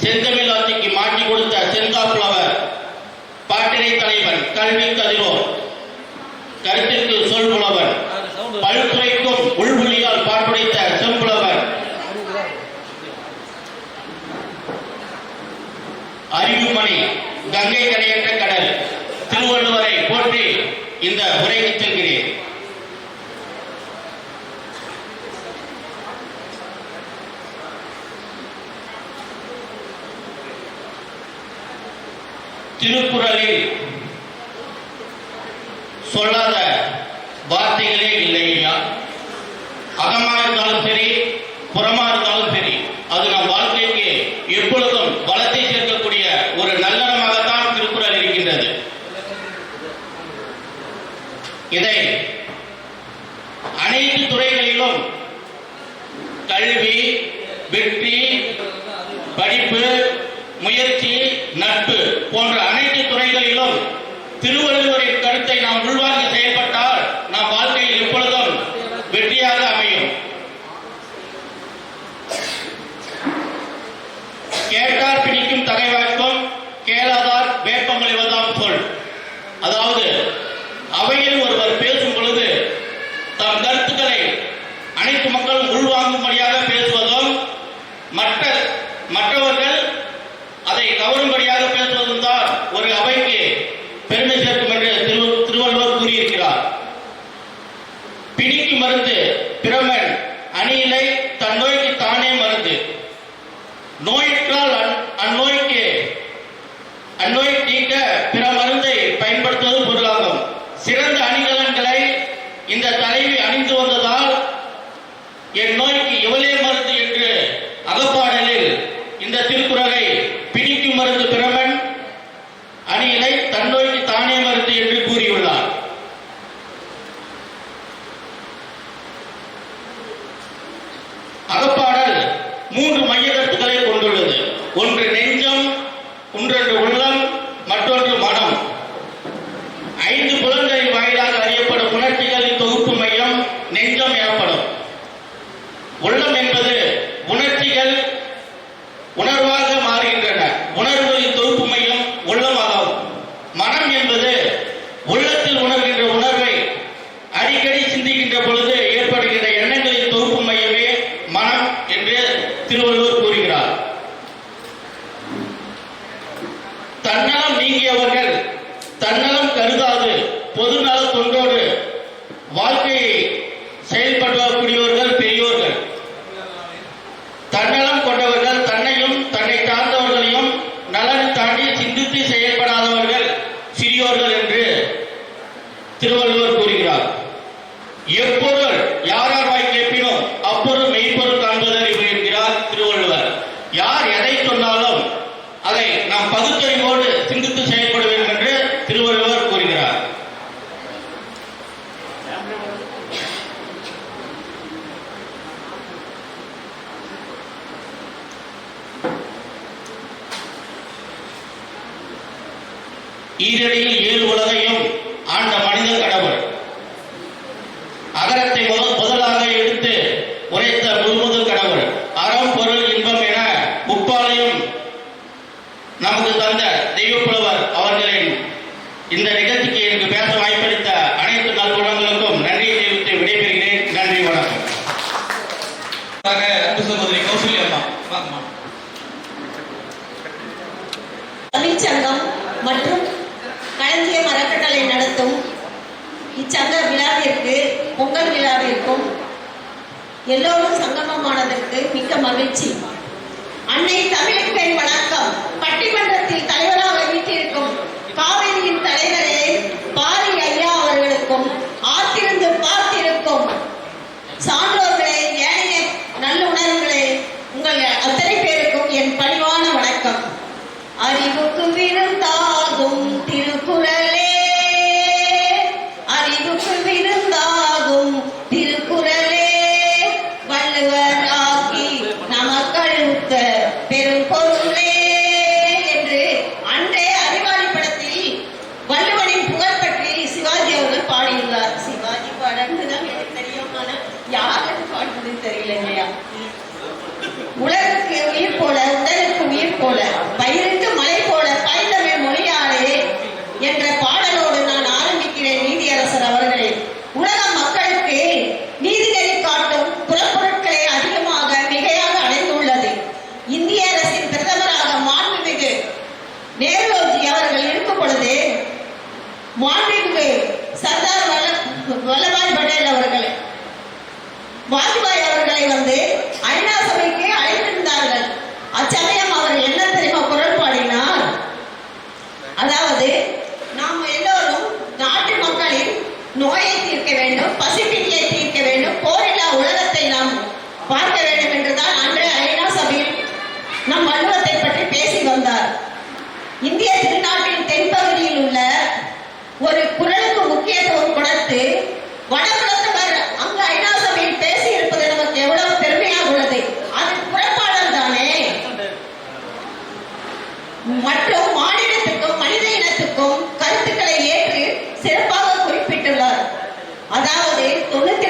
செந்தமிழ் ஆட்சிக்கு மாட்டி கொடுத்த செந்தாப்புலவர் பாட்டினை தலைவன் கல்வி கதிரோர் கருத்திற்கு சொல் புலவன் பழுத்துரைக்கும் உள்மொழியால் பாட்டுடைத்த செம்புலவன் அறிவுமணி கங்கை கரையற்ற திருக்குறளில் சொல்லாத வார்த்தைகளே இல்லை அகமா இருந்தாலும் சரி புறமா இருந்தாலும் சரி திருவள்ளுவர் Dígale மாண்பிற்கு சர்தார் வல்லபாய் பட்டேல் அவர்களை. வாஜ்பாய் அவர்களை வந்து ஐநா சபைக்கு அழைத்திருந்தார்கள். அச்சமயம் அவர் என்ன ஒரு குரலுக்கு முக்கியத்துவம் கொடுத்து வடகுலத்தவர் அங்கு ஐநா சபையில் பேசி இருப்பது நமக்கு எவ்வளவு பெருமையாக உள்ளது? அது குறைபாடல் தானே. மற்றும் மாநிலத்துக்கும் மனித இனத்துக்கும் கருத்துக்களை ஏற்று சிறப்பாக குறிப்பிட்டுள்ளார். அதாவது தொண்ணூத்தி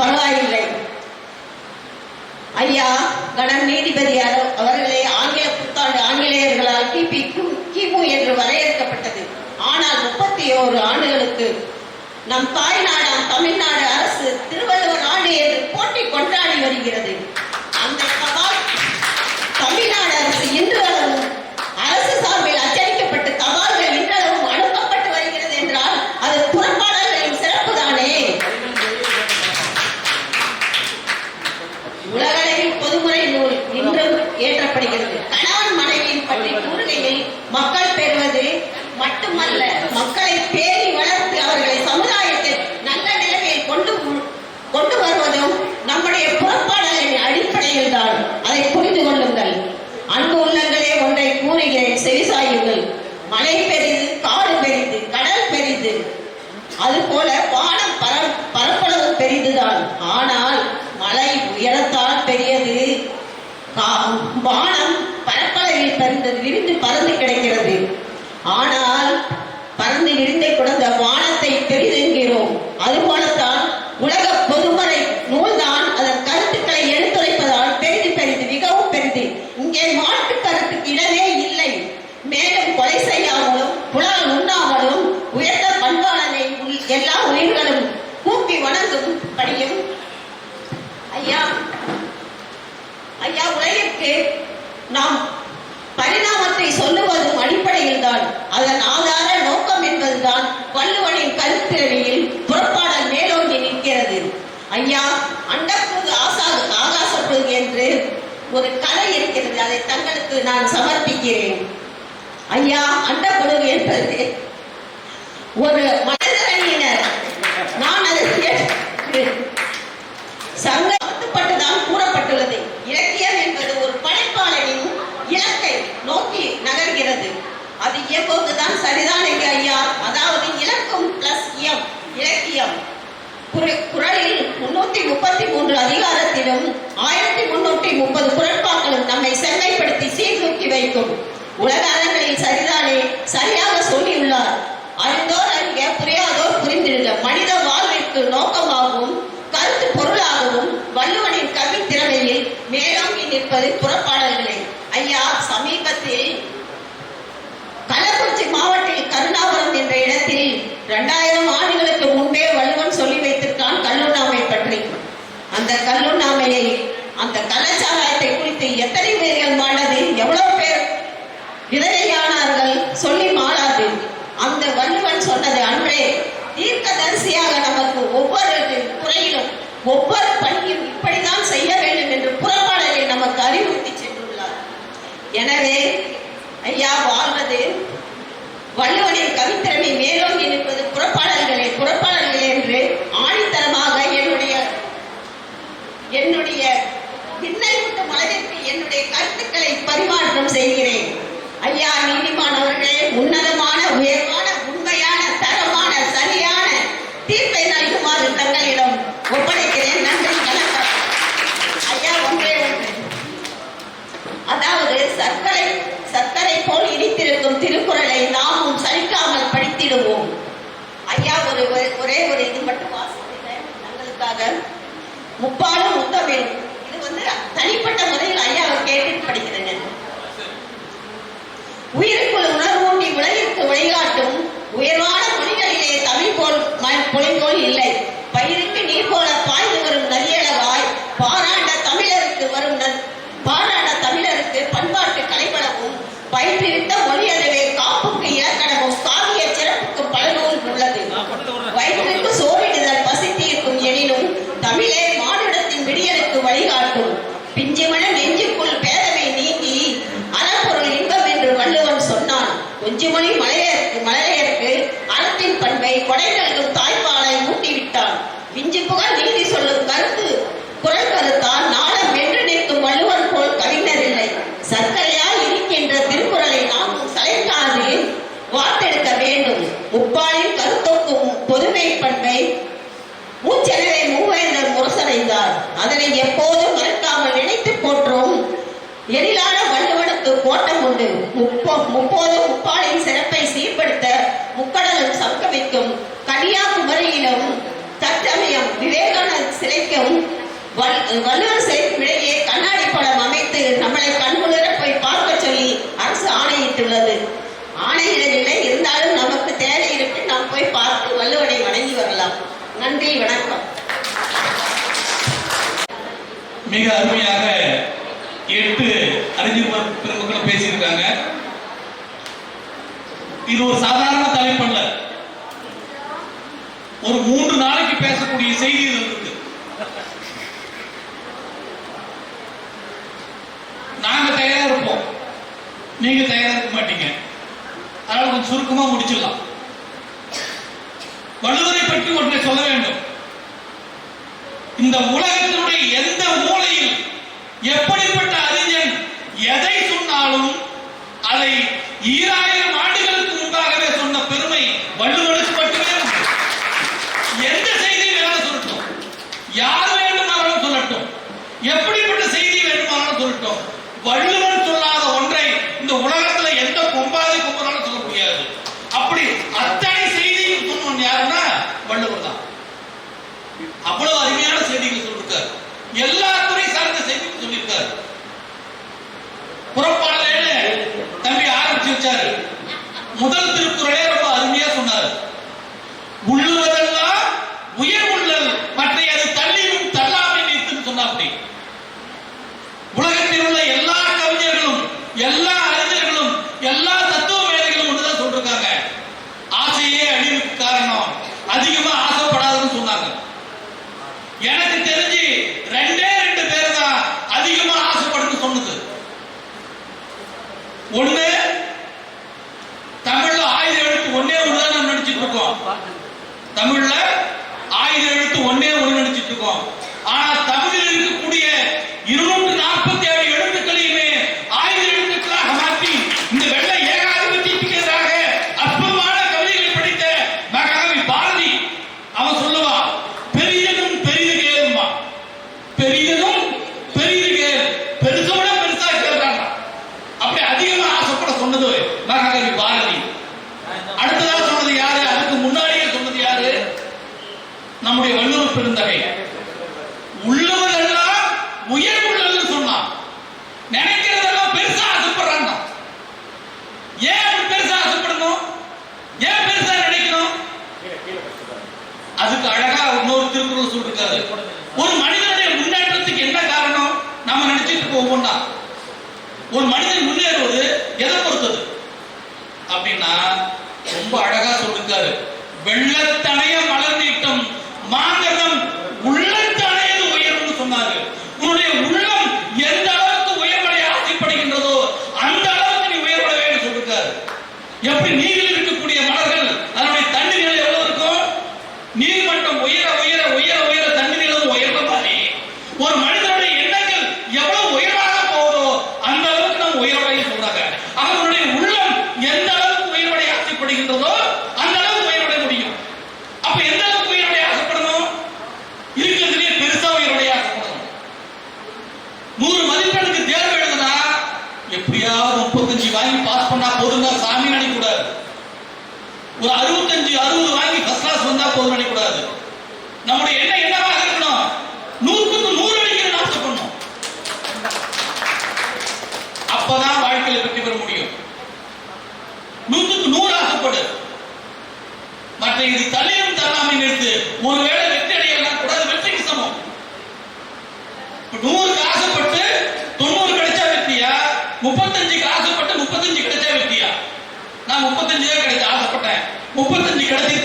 பரவாயில்லை. ஐயா கடன் நீதிபதியார் அவர்களை ஆங்கில புத்தாண்டு ஆங்கிலேயர்களால் கிபி கிமு என்று வரையறுக்கப்பட்டது. ஆனால் முப்பத்தி ஓரு ஆண்டுகளுக்கு நம் தாய்நாடாம் தமிழ்நாடு அரசு திருவள்ளுவர் ஆண்டு என்று போட்டி கொண்டாடி வருகிறது. அந்த கட்டி கூறுகையில் மக்கள் பெறுவது மட்டுமல்ல. அது இயக்குவதுதான் சரிதான் எங்க ஐயா. அதாவது இலக்கம் பிளஸ் எம் இலக்கியம். குரலில் முன்னூத்தி முப்பத்தி மூன்று அதிகாரத்திலும் ஆயிரத்தி முன்னூற்றி முப்பது குரட்பாக்களும் நம்மை செம்மைப்படுத்தி சீர்தூக்கி வைக்கும். உலக அரங்களில் சரிதானே சரியாக சொல்லியுள்ளார். அறிந்தோர் அறிக புரியாதோர் புரிந்திருக்க மனித வாழ்விற்கு நோக்கமாகவும் கருத்து பொருளாகவும் வள்ளுவனின் கவி திறமையில் மேலோங்கி நிற்பது புறப்பாடல்கள். கருணாபுரம் என்ற இடத்தில் இரண்டாயிரம் ஆண்டுகளுக்கு முன்பே வள்ளுவன் சொல்லி வைத்திருக்கான் கல்லுண்ணாமை பற்றி. அந்த கல்லுண்ணாமையை அந்த கலாச்சாரத்தை குறித்து எத்தனை பேர்கள் மாண்டது? எவ்வளவு பேர் விதவையானார்கள் சொல்லி மாளாது அந்த வள்ளுவன் சொன்னது அன்றே தீர்க்கதரிசியாக நமக்கு ஒவ்வொரு துறையிலும் ஒவ்வொரு பணியும் இப்படிதான் செய்ய வேண்டும் என்று புறப்பாடலை நமக்கு அறிவுறுத்தி சென்றுள்ளார். எனவே வள்ளுவனின் கவித்திறமை மேலோங்கி நிற்பது புறப்பாளர்களே புறப்பாளர்களே என்று ஆணித்தரமாக என்னுடைய என்னுடைய விண்ணை விட்டும் என்னுடைய கருத்துக்களை பரிமாற்றம் செய்கிறேன். ஐயா நீதிமான் அவர்களே உன்னதமான உயர்வான உண்மையான தரமான சரியான தீர்ப்பை நல்குமாறு தங்களிடம் ஒப்படைக்கிறேன். நன்றி வணக்கம். ஐயா ஒன்றே அதாவது சர்க்கரை சர்க்கரை போல் இடித்திருக்கும் திருக்குறள் நாமும் சலிக்காமல் படித்திடுவோம் ஐயா ஒரு ஒரே ஒரு இது மட்டும் வாசிக்கிறேன். தங்களுக்காக முப்பாலும் முத்தமிழ் இது வந்து தனிப்பட்ட முறையில் ஐயாவை கேட்டு படிக்கிறேன் உயிருக்குள் உணர்வூட்டி உலகிற்கு வழிகாட்டும் உயர்வான மொழிகளிலே தமிழ் போல் புலிங்கோல் இல்லை. முப்போதும் முப்பாலின் சிறப்பை சீர்படுத்த முக்கடலும் சங்கமிக்கும் கன்னியாகுமரியிலும் தற்சமயம் விவேகானந்த சிலைக்கும் வள்- வள்ளுவர் சிலைக்கும் இடையே கண்ணாடி படம் அமைத்து நம்மளை கண்குளிர போய் பார்க்க சொல்லி அரசு ஆணையிட்டுள்ளது. ஆணையிடவில்லை இருந்தாலும் நமக்கு தேவை இருக்கு. நாம் போய் பார்த்து வள்ளுவனை வணங்கி வரலாம். நன்றி வணக்கம். மிக அருமையாக எட்டு அறிஞர் பெருமக்களும் பேசியிருக்காங்க. இது ஒரு சாதாரண தலைப்பு அல்ல ஒரு மூன்று நாளைக்கு பேசக்கூடிய செய்தி இது இருக்கு. நாங்க தயாரா இருப்போம். நீங்க தயாரா இருக்க மாட்டீங்க. அதனால கொஞ்சம் சுருக்கமா முடிச்சிடலாம். வள்ளுவரை பற்றி ஒன்றை சொல்ல வேண்டும். இந்த உலகத்தினுடைய எந்த மூலையில் எப்படிப்பட்ட அறிஞன் எதை சொன்னாலும் அதை ஈராயிரம் ஆண்டுகள் 원룸을 அதிகமா நம்முடைய வள்ளுவர் பெருந்தகை. உள்ளவர்களெல்லாம் உயர்வுள்ளதுன்னு சொன்னான் நினைக்கிறதெல்லாம் பெருசா ஆசைப்படுறாங்க ஏன் பெருசா ஆசைப்படணும் ஏன் பெருசா நினைக்கணும் அதுக்கு அழகா இன்னொரு திருக்குறள் சொல்லிருக்காரு. ஒரு மனிதனுடைய முன்னேற்றத்துக்கு என்ன காரணம்? நம்ம நினைச்சிட்டு இருக்க ஒவ்வொன்றா ஒரு மனிதன் முன்னேறுவது எதை பொறுத்தது? அப்படின்னா ரொம்ப அழகா சொல்லிருக்காரு. வெள்ளத்தனைய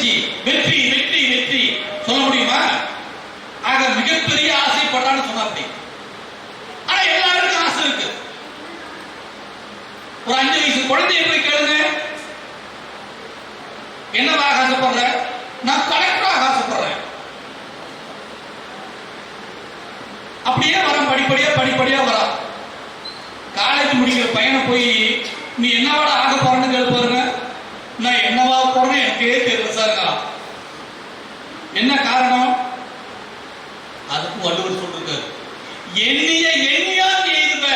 முயற்சி வெற்றி வெற்றி வெற்றி. சொல்ல முடியுமா? ஆக மிகப்பெரிய ஆசைப்பட்டான்னு சொன்னாப்படி ஆனா எல்லாருக்கும் ஆசை இருக்கு. ஒரு அஞ்சு வயசு குழந்தைய போய் கேளுங்க. என்னவாக ஆசைப்படுற? நான் கலெக்டராக ஆசைப்படுறேன். அப்படியே வரும் படிப்படியா படிப்படியா வரா காலேஜ் முடிக்கிற பையனை போய் அதுக்கு வள்ளுவர் சொல்றாரு எண்ணிய எண்ணியாக எய்துவ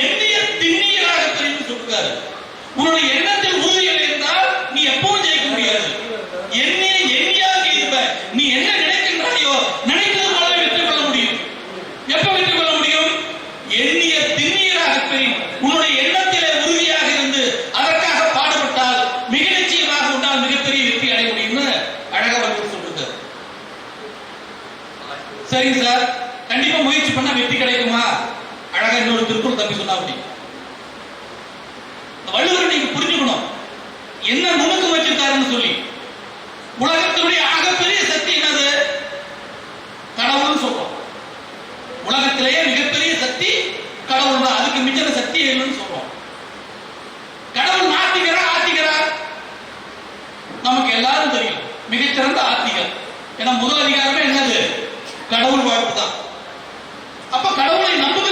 எண்ணிய திண்ணியராக தெரிந்து சொல்றாரு உன்னுடைய தான் அதுக்கு மிஞ்சின சக்தி இல்லைன்னு சொல்றோம். கடவுள் மாத்திக்கிறார் ஆத்திக்கிறார் நமக்கு எல்லாரும் தெரியும். மிகச்சிறந்த ஆத்திகர் ஏன்னா முதல் அதிகாரமே என்னது? கடவுள் வாழ்ப்பு தான். அப்ப கடவுளை நம்ப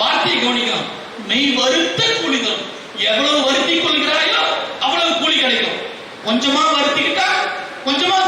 வார்த்தையை கவனிக்கணும். நெய் வருத்த புனிதம் எவ்வளவு வருத்தி கொள்கிறாயோ அவ்வளவு கூலி கிடைக்கும். கொஞ்சமா வருத்திக்கிட்டா கொஞ்சமா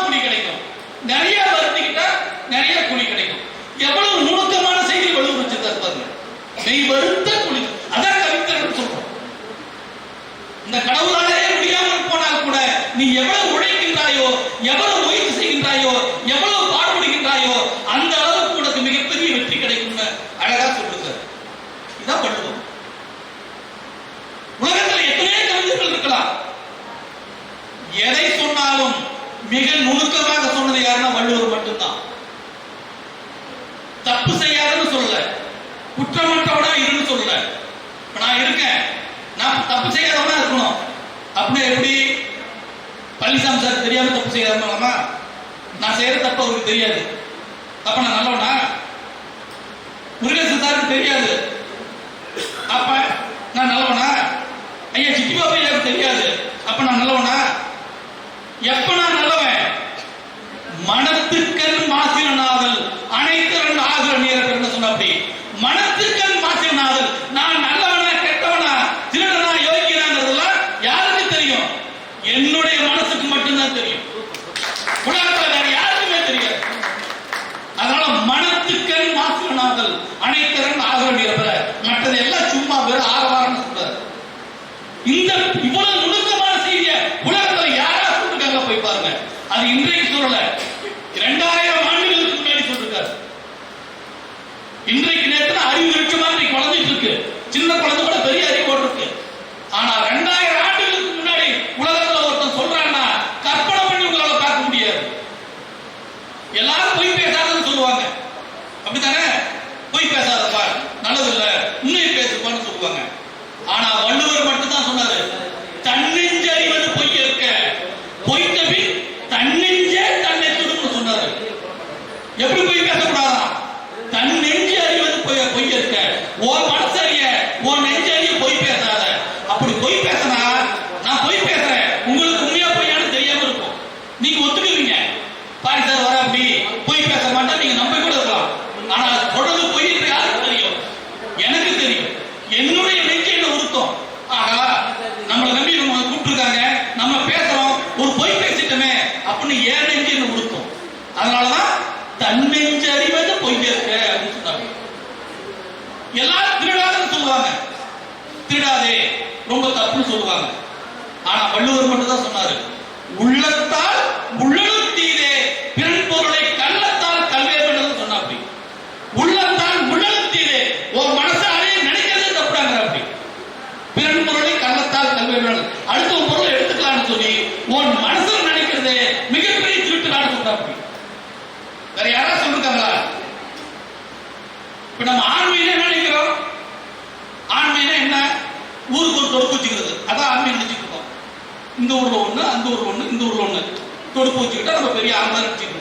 தப்பு செய்யறது மூலமா நான் செய்யற தப்பு அவருக்கு தெரியாது. அப்ப நான் நல்லவனா? முருகேசன் தெரியாது. அப்ப நான் நல்லவனா? ஐயா சித்தி பாப்பா எனக்கு தெரியாது. அப்ப நான் நல்லவனா? எப்ப நான் நல்லவன்? மன ஆபாசம் வேறு ஆரவாரம் கூடாது இந்த இவ்வளவு நுணுக்கமான செய்தியை உலகத்துல யாரா சொல்லிருக்காங்க போய் பாருங்க. அது இன்றைக்கு பிறன் பொருளை கள்ளத்தால் கல்வென்றால் அடுத்த பொருள் எடுத்துக்கலாம்னு சொல்லி உன் மனசில் நினைக்கிறதே மிகப்பெரிய திருட்டு நாடு சொல்றாங்க வேற யாரா சொல்லிருக்காங்களா? இப்ப நம்ம ஆண்மையில நினைக்கிறோம்? ஆண்மையில என்ன? ஊருக்கு ஒரு தொடுப்பு வச்சுக்கிறது. அதான் ஆண்மை நினைச்சுட்டு இந்த ஊர்ல ஒண்ணு அந்த ஊர்ல ஒண்ணு இந்த ஊர்ல ஒண்ணு. தொடுப்பு வச்சுக்கிட்டா நம்ம பெரிய ஆண்மை நினைச்சுட்டு